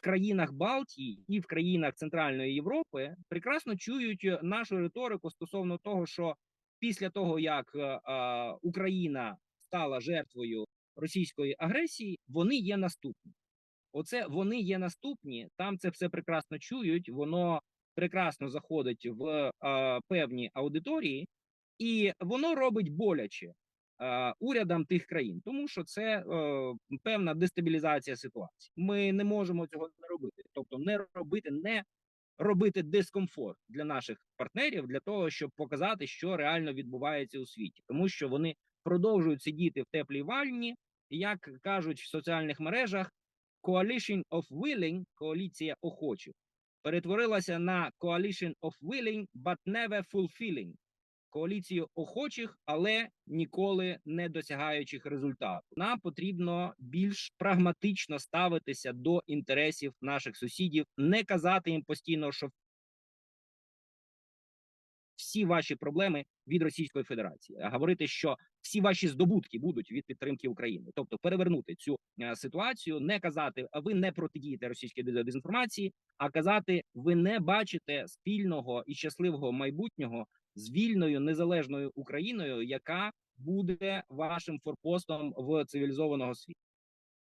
країнах Балтії і в країнах Центральної Європи прекрасно чують е, нашу риторику стосовно того, що після того як е, Україна стала жертвою російської агресії, вони є наступні. Оце вони є наступні. Там це все прекрасно чують. Воно прекрасно заходить в е, певні аудиторії, і воно робить боляче урядам тих країн, тому що це е, певна дестабілізація ситуації. Ми не можемо цього не робити, тобто не робити, не робити дискомфорт для наших партнерів для того, щоб показати, що реально відбувається у світі, тому що вони продовжують сидіти в теплій вальні, як кажуть в соціальних мережах. Coalition of willing, коаліція охочих, перетворилася на coalition of willing, but never fulfilling, коаліцію охочих, але ніколи не досягаючих результату. Нам потрібно більш прагматично ставитися до інтересів наших сусідів, не казати їм постійно, що всі ваші проблеми від Російської Федерації, говорити, що всі ваші здобутки будуть від підтримки України, тобто перевернути цю е, ситуацію, не казати, а ви не протидієте російській дез- дезінформації, а казати, ви не бачите спільного і щасливого майбутнього з вільною незалежною Україною, яка буде вашим форпостом в цивілізованого світу.